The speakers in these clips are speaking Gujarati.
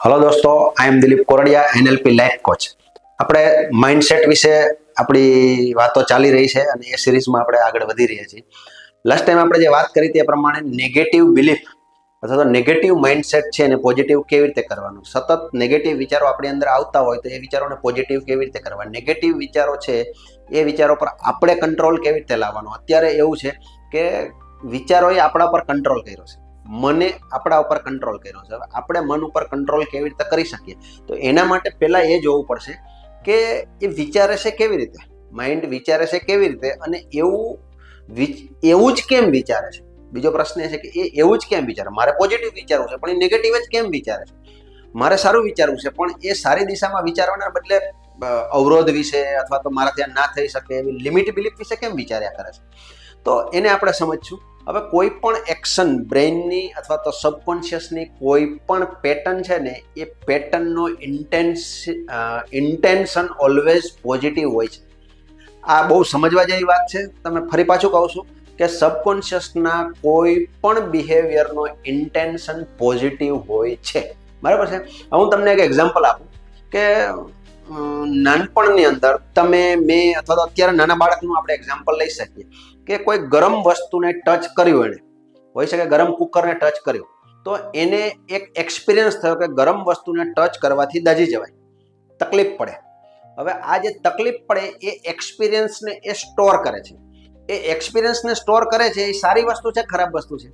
હલો દોસ્તો I am Dilip Kordiya NLP life coach આપણે માઇન્ડસેટ વિશે આપણી વાતો ચાલી રહી છે અને એ સિરીઝમાં આપણે આગળ વધી રહ્યા છીએ. લાસ્ટ ટાઈમ આપણે જે વાત કરી તે પ્રમાણે નેગેટિવ બિલીફ અથવા તો નેગેટિવ માઇન્ડસેટ છે એને પોઝિટિવ કેવી રીતે કરવાનું? સતત નેગેટિવ વિચારો આપણી અંદર આવતા હોય તો એ વિચારોને પોઝિટિવ કેવી રીતે કરવા? નેગેટિવ વિચારો છે, એ વિચારો પર આપણે કંટ્રોલ કેવી રીતે લાવવાનો? અત્યારે એવું છે કે વિચારોએ આપણા પર કંટ્રોલ કર્યો છે. મને આપણા ઉપર કંટ્રોલ કર્યો છે. આપણે મન ઉપર કંટ્રોલ કેવી રીતે કરી શકીએ? તો એના માટે પહેલાં એ જોવું પડશે કે એ વિચારે છે કેવી રીતે? માઇન્ડ વિચારે છે કેવી રીતે? અને એવું એવું જ કેમ વિચારે છે? બીજો પ્રશ્ન એ છે કે એ એવું જ કેમ વિચારે? મારે પોઝિટિવ વિચારવું છે, પણ એ નેગેટિવ જ કેમ વિચારે છે? મારે સારું વિચારવું છે, પણ એ સારી દિશામાં વિચારવાના બદલે અવરોધ વિશે અથવા તો મારા ત્યાં ના થઈ શકે એવી લિમિટ બિલીફ વિશે કેમ વિચાર્યા કરે છે? તો એને આપણે સમજશું. હવે કોઈ પણ એક્શન બ્રેઇનની અથવા તો સબકોન્શિયસની કોઈ પણ પેટર્ન છે ને, એ પેટર્નનો ઇન્ટેન્સ ઇન્ટેન્શન ઓલવેઝ પોઝિટિવ હોય છે. આ બહુ સમજવા જેવી વાત છે. તમે ફરી પાછું કહું છું કે સબકોન્શિયસના કોઈ પણ બિહેવિયરનો ઇન્ટેન્શન પોઝિટિવ હોય છે. બરાબર છે? હું તમને એક એક્ઝામ્પલ આપું કે નાનપણની અંદર તમે મેં અથવા તો અત્યારે નાના બાળકનું આપણે એક્ઝામ્પલ લઈ શકીએ કે કોઈ ગરમ વસ્તુને ટચ કર્યું એણે. હોઈ શકે ગરમ કુકરને ટચ કર્યું. તો એને એક એક્સપિરિયન્સ થયો કે ગરમ વસ્તુને ટચ કરવાથી દાજી જવાય. તકલીફ પડે. હવે આ જે તકલીફ પડે એ એક્સપિરિયન્સને એ સ્ટોર કરે છે. એ એક્સપિરિયન્સને સ્ટોર કરે છે એ સારી વસ્તુ છે, ખરાબ વસ્તુ છે?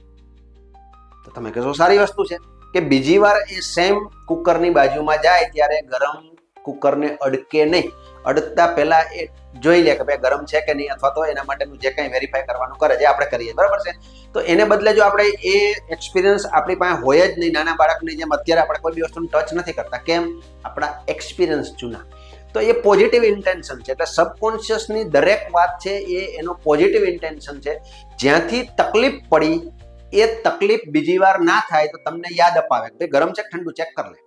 તો તમે કહેશો સારી વસ્તુ છે. કે બીજી વાર એ સેમ કુકરની બાજુમાં જાય ત્યારે ગરમ કુકરને અડકે નહીં. અડકતા પહેલા એ જોઈ લે કે ભાઈ ગરમ છે કે નહીં અથવા તો એના માટેનું જે કંઈ વેરીફાઈ કરવાનું કરે જે આપણે કરીએ. બરાબર છે? તો એને બદલે જો આપણે એ એક્સપિરિયન્સ આપણી પાસે હોય જ નહીં, નાના બાળકની જેમ અત્યારે આપણે કોઈ બી વસ્તુને ટચ નથી કરતા. કેમ? આપણા એક્સપિરિયન્સ જૂના. તો એ પોઝિટિવ ઇન્ટેન્શન છે. એટલે સબકોન્શિયસની દરેક વાત છે એ એનો પોઝિટિવ ઇન્ટેન્શન છે. જ્યાંથી તકલીફ પડી, એ તકલીફ બીજી વાર ના થાય તો તમને યાદ અપાવે કે ગરમ છે ઠંડુ ચેક કરી લે.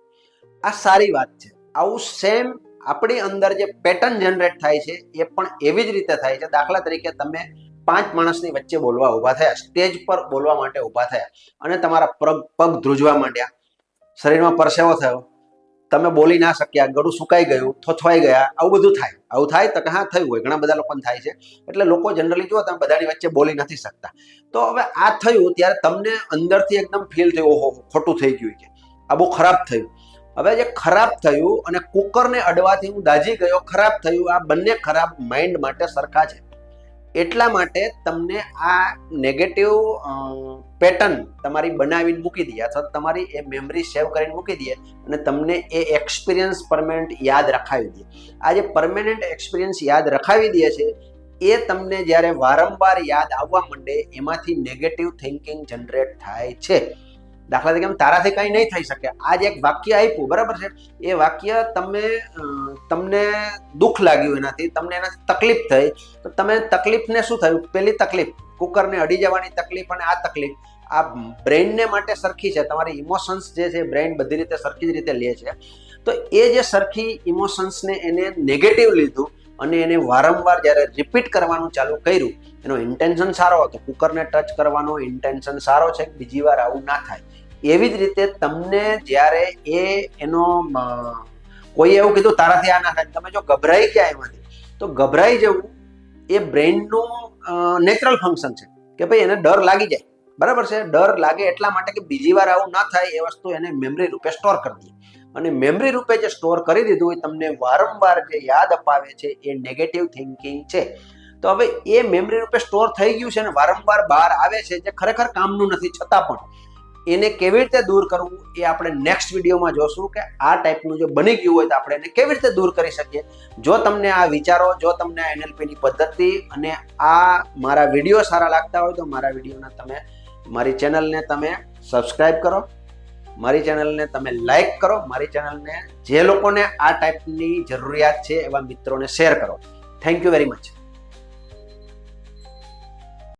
આ સારી વાત છે. આવું સેમ આપણી અંદર જે પેટર્ન જનરેટ થાય છે, એ પણ એવી જ રીતે થાય છે. દાખલા તરીકે તમે પાંચ માણસની વચ્ચે બોલવા ઊભા થયા સ્ટેજ પર બોલવા માટે ઊભા થયા અને તમારા પગ પગ ધ્રુજવા માંડ્યા. શરીરમાં પરસેવો થયો. તમે બોલી ના શક્યા, ગળું સુકાઈ ગયું, થોથવાઈ ગયા, આવું બધું થાય. આવું થાય તો હા, થયું હોય. ઘણા બધા લોકોને થાય છે. એટલે લોકો જનરલી જો તમે બધાની વચ્ચે બોલી નથી શકતા. તો હવે આ થયું ત્યારે તમને અંદરથી એકદમ ફીલ થયું, ઓહો, ખોટું થઈ ગયું છે. આ બહુ ખરાબ થયું. હવે જે ખરાબ થયું અને કુકરને અડવાથી હું દાજી ગયો, ખરાબ થયું, આ બંને ખરાબ માઇન્ડ માટે સરખા છે. એટલા માટે તમને આ નેગેટિવ પેટર્ન તમારી બનાવીને મૂકી દઈએ અથવા તમારી એ મેમરી સેવ કરીને મૂકી દઈએ અને તમને એ એક્સપિરિયન્સ પરમેનન્ટ યાદ રખાવી દઈએ. આ જે પરમેનન્ટ એક્સપિરિયન્સ યાદ રખાવી દે છે, એ તમને જ્યારે વારંવાર યાદ આવવા માંડે, એમાંથી નેગેટિવ થિંકિંગ જનરેટ થાય છે. દાખલા તરીકે તારાથી કંઈ નહીં થઈ શકે. આજ એક વાક્ય આપ્યું, બરાબર છે? એ વાક્ય તમે તમને દુઃખ લાગ્યું એનાથી, તમને એનાથી તકલીફ થઈ. તો તમે તકલીફને શું થયું? પેલી તકલીફ, કુકરને અડી જવાની તકલીફ અને આ તકલીફ. આ બ્રેઇનને માટે સરખી છે. તમારી ઇમોશન્સ જે છે બ્રેઇન બધી રીતે સરખી જ રીતે લે છે. તો એ જે સરખી ઇમોશન્સને એને નેગેટિવ લીધું અને એને વારંવાર જ્યારે રિપીટ કરવાનું ચાલુ કર્યું, એનો ઇન્ટેન્શન સારો હતો. કુકરને ટચ કરવાનો ઇન્ટેન્શન સારો છે, બીજી વાર આવું ના થાય. એવી જ રીતે તમને જ્યારે એ એનો કોઈ એવું કીધું, તારાથી આ ના થાય. તમે જો ગભરાઈ ગયા એમાંથી, તો ગભરાઈ જવું એ બ્રેઇનનું નેચરલ ફંક્શન છે. કે ભાઈ એને ડર લાગી જાય. બરાબર છે? ડર લાગે એટલા માટે કે બીજી વાર આવું ના થાય, એ વસ્તુ એને મેમરી રૂપે સ્ટોર કરી દે. અને મેમરી રૂપે જે સ્ટોર કરી દીધું હોય, તમને વારંવાર જે યાદ અપાવે છે, એ નેગેટિવ થિંકિંગ છે. તો હવે એ મેમરી રૂપે સ્ટોર થઈ ગયું છે અને વારંવાર બહાર આવે છે, જે ખરેખર કામનું નથી. છતાં પણ એને કેવી રીતે દૂર કરવું, એ આપણે નેક્સ્ટ વિડીયોમાં જોશું કે આ ટાઈપનું જો બની ગયું હોય તો આપણે એને કેવી રીતે દૂર કરી શકીએ. જો તમને આ વિચારો, જો તમને આ એનએલપીની પદ્ધતિ અને આ મારા વીડિયો સારા લાગતા હોય તો મારા વિડીયોના તમે, મારી ચેનલને તમે સબસ્ક્રાઈબ કરો. મારી ચેનલને તમે લાઈક કરો, મારી ચેનલને જે લોકોને આ ટાઈપની જરૂરિયાત છે એવા મિત્રોને શેર કરો. Thank you very much